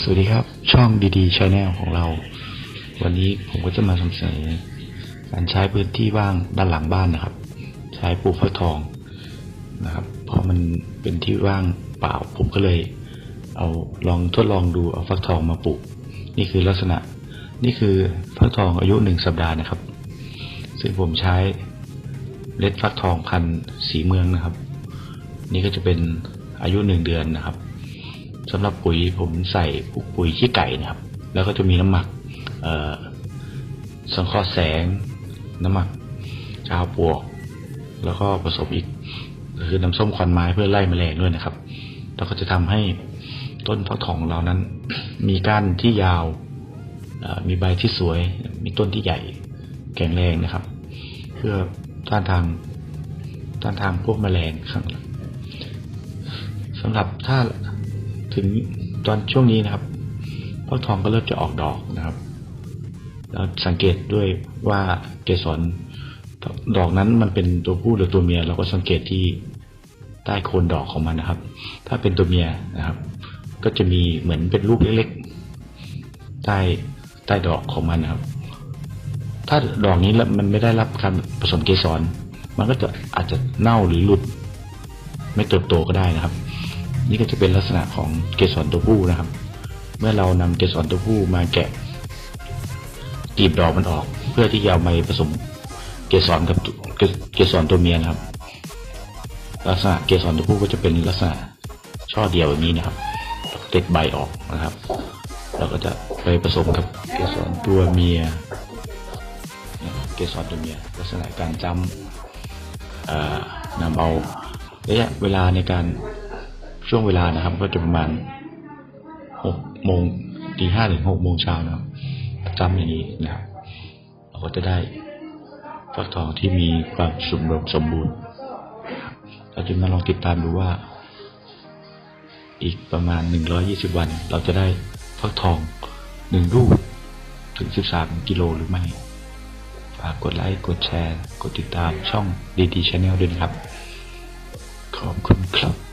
สวัสดีครับ ช่องดีๆชาแนลของเรา วันนี้ผมก็จะมานำเสนอการใช้พื้นที่ว่างด้านหลังบ้านนะครับ ใช้ปลูกฟักทองนะครับ เพราะมันเป็นที่ว่างเปล่าผมก็เลย เอาลองทดลองดูเอาฟักทองมาปลูก นี่คือลักษณะ นี่คือฟักทองอายุหนึ่งสัปดาห์นะครับ ซึ่งผมใช้เล็ดฟักทองพันธ์สีเมืองนะครับ นี่ก็จะเป็นอายุหนึ่งเดือนนะครับ สำหรับปุ๋ยผมใส่พวกปุ๋ยขี้ไก่นะครับ แล้วก็จะมีน้ำหมักสังเคราะห์แสง น้ำหมักชาวปวก แล้วก็ผสมอีกคือน้ำส้มควันไม้เพื่อไล่แมลงด้วยนะครับ แล้วก็จะทำให้ต้นฟักทองเรานั้น มีก้านที่ยาว มีใบที่สวย มีต้นที่ใหญ่แข็งแรงนะครับ เพื่อต้านทานต้านทานพวกแมลงข้างสำหรับถ้า ถึงตอนช่วงนี้นะครับฟักทองก็เริ่มจะออกดอกนะครับแล้วสังเกตด้วยว่าเกสรดอกนั้นมันเป็นตัวผู้หรือตัวเมีย เราก็สังเกตที่ใต้โคนดอกของมันนะครับ ถ้าเป็นตัวเมียนะครับ ก็จะมีเหมือนเป็นลูกเล็กๆใต้ใต้ดอกของมันนะครับ ถ้าดอกนี้แล้วมันไม่ได้รับการผสมเกสร มันก็จะอาจจะเน่าหรือหลุด ไม่เติบโตก็ได้นะครับ นี่ก็จะเป็นลักษณะของเกสรตัวผู้นะครับ เมื่อเรานำเกสรตัวผู้มาแกะกลีบดอกมันออก เพื่อที่จะเอาไปผสมเกสรกับเกสรตัวเมียนะครับ ลักษณะเกสรตัวผู้ก็จะเป็นลักษณะช่อเดียวแบบนี้นะครับเด็ดใบออกนะครับ เราก็จะไปผสมกับเกสรตัวเมีย เกสรตัวเมีย ลักษณะการจำนำเอาระยะเวลาในการ ช่วงเวลานะครับ ก็จะประมาณหกโมงตีห้าถึงหกโมงเช้านะครับจำอย่างนี้นะครับเราก็จะได้ฟักทองที่มีความสมบูรณ์สมบูรณ์เราจะมาลองติดตามดูว่า อีกประมาณหนึ่งร้อยี่สิบวัน เราจะได้ฟักทองหนึ่งลูกถึงสิบสามกิโลหรือไม่ฝากกดไลค์ กดแชร์ กดติดตามช่องดีดีชาแนลด้วยนะครับ ขอบคุณครับ